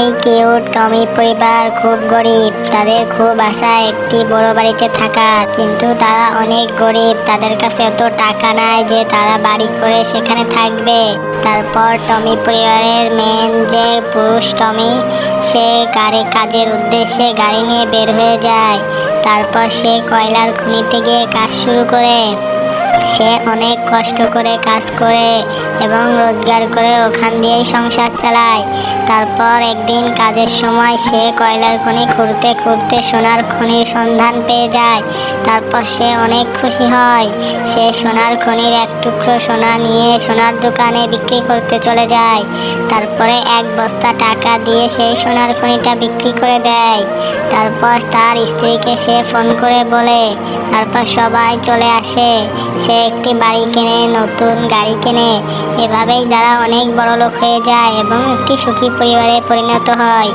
এই কিউট টমি পরিবার খুব গরিব, তাদের খুব আশা একটি বড় বাড়িতে থাকা। কিন্তু তারা অনেক গরিব, তাদের কাছে অত টাকা নাই যে তারা বাড়ি করে সেখানে থাকবে। তারপর টমি পরিবারের মেন যে পুরুষ টমি, সে গাড়ি কাজের উদ্দেশ্যে গাড়ি নিয়ে বের হয়ে যায়। তারপর সে কয়লার খনিতে গিয়ে কাজ শুরু করে। সে অনেক কষ্ট করে কাজ করে এবং রোজগার করে ওখান দিয়েই সংসার চালায়। তারপর একদিন কাজের সময় সে কয়লার খনি খুঁড়তে খুঁড়তে সোনার খনির সন্ধান পেয়ে যায়। তারপর সে অনেক খুশি হয়। সে সোনার খনির এক টুকরো সোনা নিয়ে সোনার দোকানে বিক্রি করতে চলে যায়। তারপরে এক বস্তা টাকা দিয়ে সেই সোনার খনিটা বিক্রি করে দেয়। তারপর তার স্ত্রীকে সে ফোন করে বলে, তারপর সবাই চলে আসে। সে একটি বাড়ি কেনে, নতুন গাড়ি কেনে। এভাবেই তারা অনেক বড় লোক হয়ে যায় এবং একটি সুখী পরিবারে পরিণত হয়।